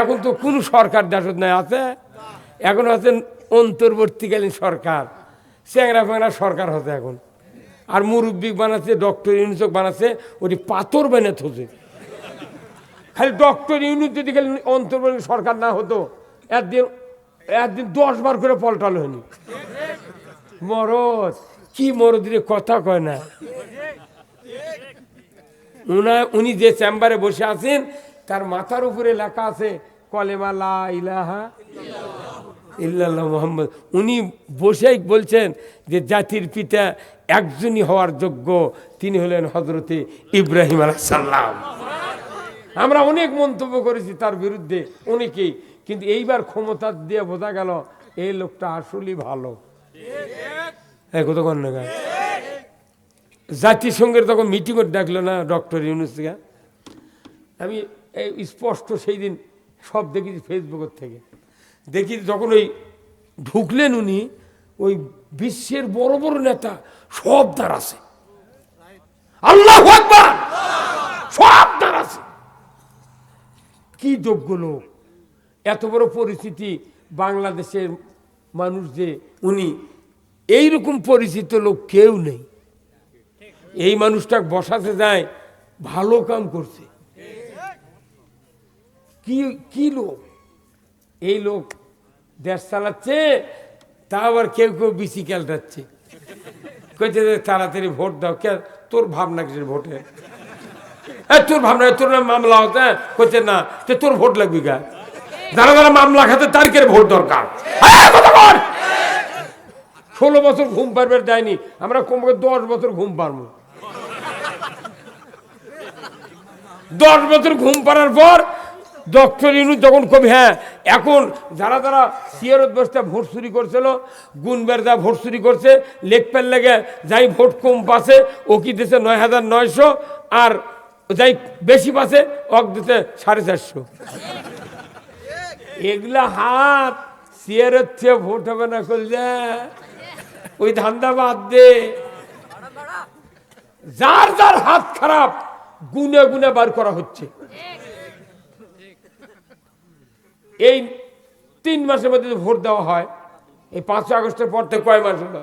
এখন তো কোনো সরকার দেশত নাই, আছে? এখন আছে অন্তর্বর্তীকালীন সরকার। চ্যাংরা ফ্যাংরা সরকার হচ্ছে এখন। আর মুরব্বী বানাচ্ছে, ডক্টর ইউনিসক বানাচ্ছে, ওটি পাথর বেনে থোছে খালি ডক্টর ইউনিট যদি খালি অন্তর্বর্তী সরকার না হতো, একদিন একদিন দশ বার করে পল্টালো হয়নি। মরদ, কি মরদিরে কথা কয় না। উনি যে চেম্বারে বসে আছেন তার মাথার উপরে লেখা আছে, কলেমা লা ইলাহা মোহাম্মদ। উনি বসেই বলছেন যে জাতির পিতা একজনই হওয়ার যোগ্য, তিনি হলেন হজরতে ইব্রাহিম আলাইসাল্লাম আমরা অনেক মন্তব্য করেছি তার বিরুদ্ধে, অনেকেই। কিন্তু এইবার ক্ষমতা দিয়ে বোঝা গেল, এই লোকটা আসলেই ভালো। এই কত কন না জাতিসংঘের তখন মিটিংও ডাকলো না ডক্টর ইউনুস আমি স্পষ্ট সেই দিন সব দেখেছি ফেসবুকের থেকে। দেখি যখন ওই ঢুকলেন উনি, ওই বিশ্বের বড় বড় নেতা সব তার আছে। আল্লাহ সব তার আছে। কি যোগ্য লোক? এত বড় পরিস্থিতি বাংলাদেশের মানুষ যে উনি, এইরকম পরিচিত লোক কেউ নেই। এই মানুষটা বসাতে যায়, ভালো কাম করছে। কি কি লোক? এই লোক দেশ চালাচ্ছে তা আবার কেউ কেউ বিসি ক্যালটাচ্ছে কইতে তাড়াতাড়ি ভোট দাও কে তোর ভাবনা কিসের ভোটে? এ, তোর ভাবনা তোর মামলা হতে? কইতে না তো তোর ভোট লাগবি গা। যারা যারা মামলা খাতে তার কে ভোট দরকার! ষোলো বছর ঘুম পারবে দেয়নি আমরা কমপক্ষে দশ বছর ঘুম পারব দশ বছর ঘুম পাড়ার পর ডক্টর ইনু যখন কবি হ্যাঁ এখন যারা যারা সিয়ারত বসতে ভোট চুরি করছিল গুনবের যা ভোট চুরি করছে লেখপের লেগে যাই ভোট কম পাছে, ও কি দিছে নয় হাজার নয়শো, আর যাই বেশি পাছে, অক দিতে সাড়ে চারশো। এগুলা হাত সিয়ারের চেয়ে ভোট হবে না করলে, ওই ধান্দা বাদ দে। যার যার হাত খারাপ, গুনে গুনে বার করা হচ্ছে। এই তিন মাসের মধ্যে যদি ভোট দেওয়া হয়। এই পাঁচই আগস্টের পর থেকে কয় মাস হলো?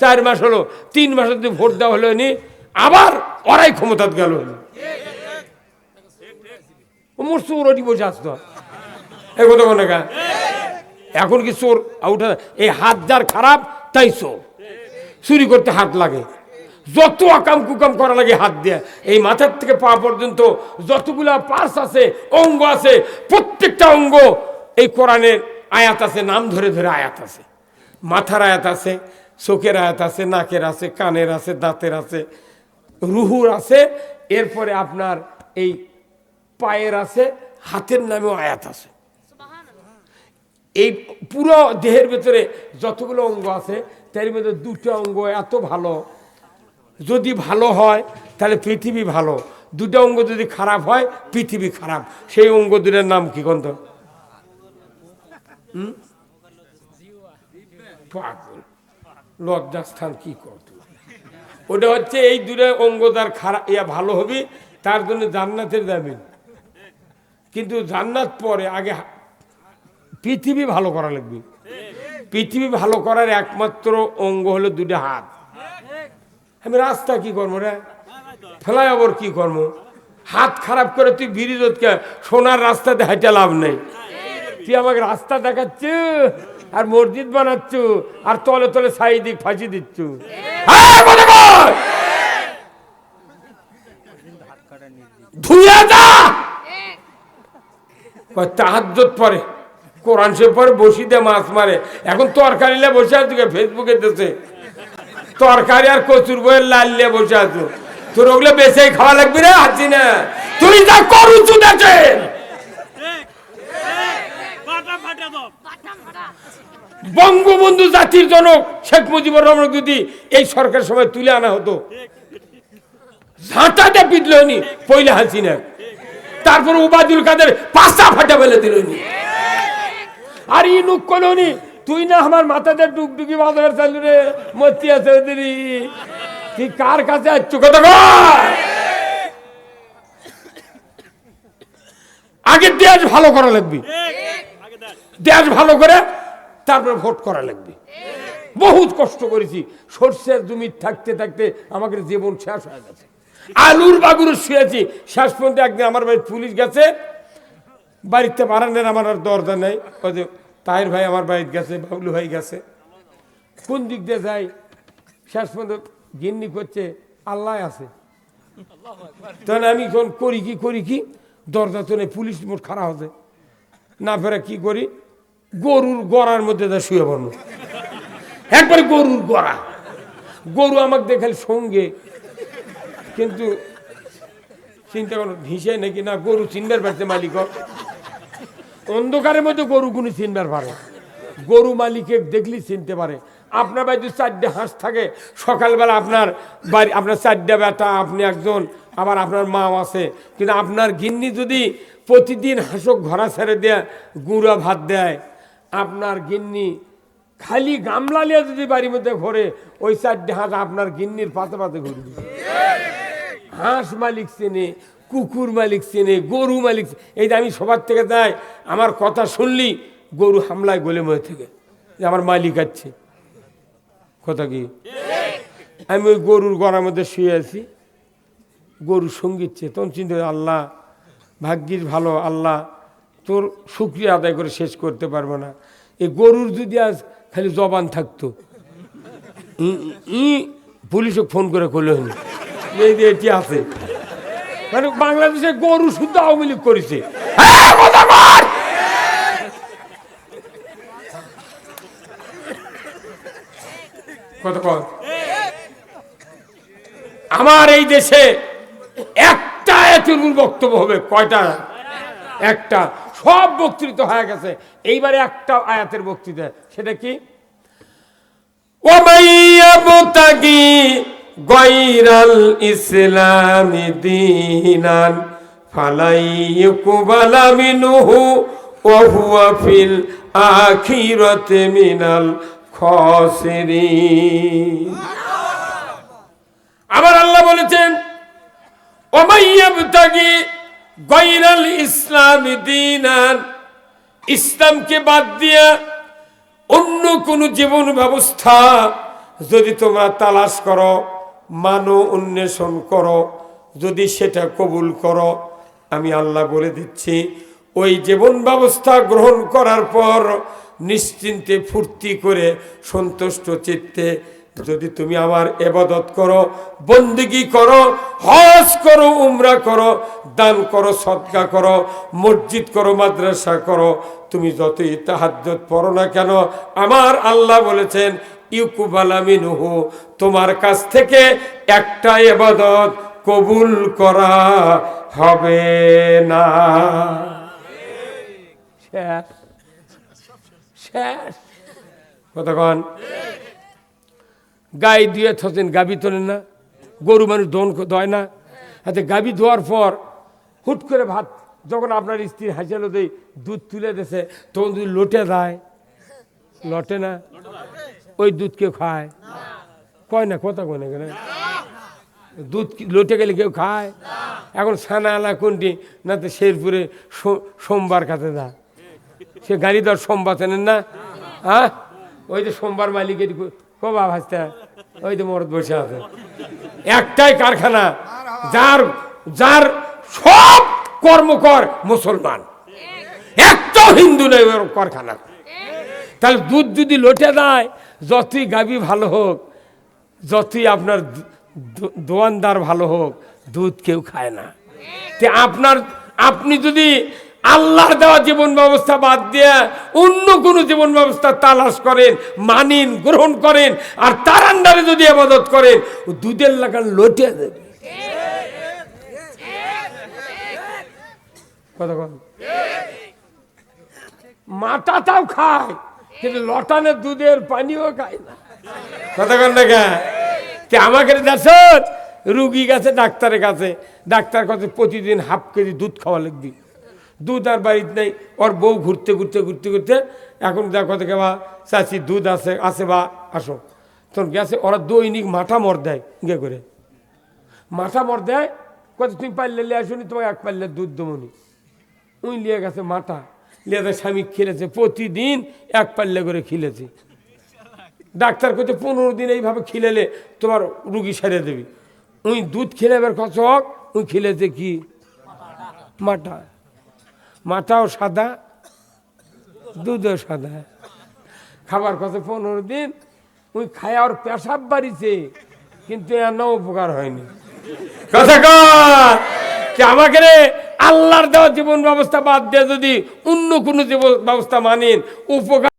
চার মাস হলো। তিন মাসে যদি ভোট দেওয়া হলো নি। আবার ওরাই ক্ষমতা গেল। মোর চোর ওটি বসে আসতো এই কথা এখন কি চোর উঠে এই হাত যার খারাপ, তাই চোর। চুরি করতে হাত লাগে। যত আকাম কুকাম করা লাগে হাত দিয়ে। এই মাথার থেকে পা পর্যন্ত যতগুলা পার্স আছে, অঙ্গ আছে প্রত্যেকটা অঙ্গ এই কোরআনের আয়াত আছে, নাম ধরে ধরে আয়াত আছে। মাথার আয়াত আছে, চোখের আয়াত আছে, নাকের আছে, কানের আছে, দাঁতের আছে, রুহুর আছে। এরপরে আপনার এই পায়ের আছে, হাতের নামেও আয়াত আছে। এই পুরো দেহের ভেতরে যতগুলো অঙ্গ আছে, তার মধ্যে দুটো অঙ্গ এত ভালো। যদি ভালো হয়, তাহলে পৃথিবী ভালো। দুটো অঙ্গ যদি খারাপ হয়, পৃথিবী খারাপ। সেই অঙ্গ দুটার নাম কি পাগল। লজ্জাস্থান কি করত ওটা হচ্ছে এই দূরে অঙ্গ তার খারাপ ইয়া ভালো হবে, তার জন্য জান্নাতের যাবেন কিন্তু জান্নাত পরে আগে পৃথিবী ভালো করা লাগবে। পৃথিবী ভালো করার একমাত্র অঙ্গ হলো দুটো হাত। আমি রাস্তা কি করব রে? ফ্লাইওভার কি করব? হাত খারাপ করে তুই বিরিজকে সোনার রাস্তাতে হাইটে লাভ নেই। তুই আমাকে রাস্তা দেখাচ্ছ আর মসজিদ বানাচ্ছ আর তলে তলে সাই দিক ফাঁসি দিচ্ছ। হ্যাঁ, ধুয়ে পরে কোরআন সে পরে বসি দে মাছ মারে। এখন তরকারিলে বসে আছো ফেসবুকে দেশে তরকারি আর কচুর বইয়ের লাল বসে আছো। তোর ওগুলো বেঁচে খাওয়া লাগবে রে আছি না তুই যা করু বাটা বঙ্গবন্ধু জাতির জনক শেখ মুজিবুর রহমান যদি এই সরকার সময় তুলে আনা হতো। ঝাঁটাতে পিটল নি পয়লা হাসিনা। তারপর উবাদুল কাদের পাঁচটা ফাটা ফেলে দিল নি আর ই নুক করল তুই না আমার মাথাতে ডুকডুকি বাজার চালু রে, মতি আছে ওদেরই। তুই কার কাছে আসছো কথা আগে দেশ ভালো করা লাগবে দেশ ভালো করে তারপরে ভোট করা লাগবে বহুত কষ্ট করেছি। সর্ষের জমি থাকতে থাকতে আমাকে জীবন শেষ হয়ে গেছে। আলুর বাগুর শুয়েছি। শেষ পর্যন্ত একদিন আমার বাড়ি পুলিশ গেছে। বাড়িতে বারান্দার আমার আর দরজা নেই। ওই যে তাহির ভাই আমার বাড়িতে গেছে, বাবলু ভাই গেছে। কোন দিক দিয়ে যাই? শেষ পর্যন্ত গিন্নি করছে, আল্লাহ আছে। তাহলে আমি কোন করি কি করি কি? দরজা তো পুলিশ মোট খারাপ হচ্ছে না ফেরা কি করি? গরুর গড়ার মধ্যে তা শুয়ে পড়ল। একবারে গরুর গড়া। গরু আমাকে দেখাল সঙ্গে। কিন্তু চিন্তা করো, ভিসে নাকি? না, গরু চিনবার পারছে মালিক। অন্ধকারের মধ্যে গরু গুনি চিনবার পারে। গরু মালিকে দেখলি চিনতে পারে। আপনার বাড়িতে চারটে হাঁস থাকে, সকালবেলা আপনার বাড়ি, আপনার চারটে বেটা, আপনি একজন, আবার আপনার মাও আছে। কিন্তু আপনার গিন্নি যদি প্রতিদিন হাঁসক ঘোরা ছেড়ে দেয়, গুঁড়া ভাত দেয়, আপনার গিন্নি খালি গামলা নিয়ে যদি বাড়ির মধ্যে ঘোরে, ওই চারটে হাঁস আপনার গিন্নির পাতে পাতে ঘুরবে হাঁস মালিক চেনে, কুকুর মালিক চেনে, গরু মালিক এই যে আমি সবার থেকে যাই আমার কথা শুনলি, গরু হামলায় গলে মরে থেকে। যে আমার মালিক আছে। কথা কি? আমি ওই গরুর গড়ার মধ্যে শুয়ে আছি। গরু সঙ্গীতছে তখন চিন্তা আল্লাহ, ভাগ্যিস ভালো, আল্লাহ, তোর শুক্রিয়া আদায় করে শেষ করতে পারব না। এই গরুর যদি আজ খালি জবান থাকতো ই- পুলিশকে ফোন করে করলে হলো। এই যে এটি আছে। মানে বাংলাদেশে গরু শুদ্ধ আওয়ামী লীগ করেছে। কত আমার এই দেশে একটা এতগুলো বক্তব্য হবে। কয়টা? একটা। সব বক্তৃতা হয়ে গেছে। এইবারে একটা আয়াতের বক্তৃতা। সেটা কি? ওমাইয়াবতাগি ইসলামি ফিল আখিরাতি মিনাল আবার আল্লাহ বলেছেন ওমাইয়াবতাগি গৈরাল ইসলাম দিনান। ইসলামকে বাদ দিয়া অন্য কোনো জীবন ব্যবস্থা যদি তোমরা তালাশ করো, মানো, অন্বেষণ করো, যদি সেটা কবুল করো, আমি আল্লাহ বলে দিচ্ছি, ওই জীবন ব্যবস্থা গ্রহণ করার পর নিশ্চিন্তে ফুর্তি করে সন্তুষ্ট চিত্তে যদি তুমি আমার এবাদত করো বন্দিগি করো হজ করো উমরা করো দান করো সৎকা করো মসজিদ করো মাদ্রাসা করো তুমি যতই তাহাজ্জত পড়ো না কেন আমার আল্লাহ বলেছেন ইউকুবালামিনুহু তোমার কাছ থেকে একটা এবাদত কবুল করা হবে না। শেষ শেষ কতক্ষণ গাই দিয়ে থতেন গাবি তোলেন না, গরু মানুষ দন দয় না। হাতে গাবি ধোয়ার পর হুট করে ভাত, যখন আপনার স্ত্রী হাসিয়ালো দেয় দুধ তুলে দেছে, তখন যদি লোটে দেয় লটে না, ওই দুধ কেউ খায়। কয় না, কথা কয় না কেন? দুধ লোটে গেলে কেউ খায়? এখন ছানা আলা কোনটি না তো শেরপুরে সোমবার কাছে দা সে গাড়ি দর সোমবার চেনেন না? হ্যাঁ? ওই যে সোমবার মালিকের কবা ভাসতে ওই তো মরদ বসে আছে। একটাই কারখানা, যার যার সব কর্মকর মুসলমান। একটাও হিন্দু নেই ওর কারখানা। তাহলে দুধ যদি লোটে দেয়, যতই গাবি ভালো হোক, যতই আপনার দোয়ানদার ভালো হোক, দুধ কেউ খায় না। আপনার, আপনি যদি আল্লাহর দেওয়া জীবন ব্যবস্থা বাদ দিয়ে অন্য কোনো জীবন ব্যবস্থা তালাশ করেন, মানিন, গ্রহণ করেন, আর তার আন্ডারে যদি আবাদত করেন দুধের লাগান লোটে দেবে। কন। মাটাটাও খায়, কিন্তু লটানের দুধের পানিও খায় না। কথা কন কে? আমাকে দেখুন রুগী গেছে, ডাক্তারের কাছে। ডাক্তার কাছে প্রতিদিন হাফ কেজি দুধ খাওয়া লাগবে। দুধ আর বাড়িতে নেই। ওর বউ ঘুরতে ঘুরতে ঘুরতে ঘুরতে এখন দেখো থেকে বা চাচি দুধ আছে আছে বা আসো। তখন গেছে ওরা দৈনিক মাথা মর দেয় গে করে। মাথা মর দেয় কত তুমি পারলে আসুনি তোমাকে এক পারলে দুধ দমনি উই লিয়ে গেছে মাটা লিয়ে স্বামী খেলেছে, প্রতিদিন এক পাল্লে করে খিলেছে। ডাক্তার কইতে পনেরো দিন এইভাবে খিলেলে তোমার রুগী সেরে দেবি। উই দুধ খিলেবার কচক উই খিলেছে কি? মাটা মাটাও সাদা, দুধও সাদা। খাবার কথা পনেরো দিন, ওই খায় আর পেশাব বাড়িছে, কিন্তু এর উপকার হয়নি। কথা কে আমাকে রে আল্লাহর দেওয়া জীবন ব্যবস্থা বাদ দিয়ে যদি অন্য কোনো জীবন ব্যবস্থা মানেন, উপকার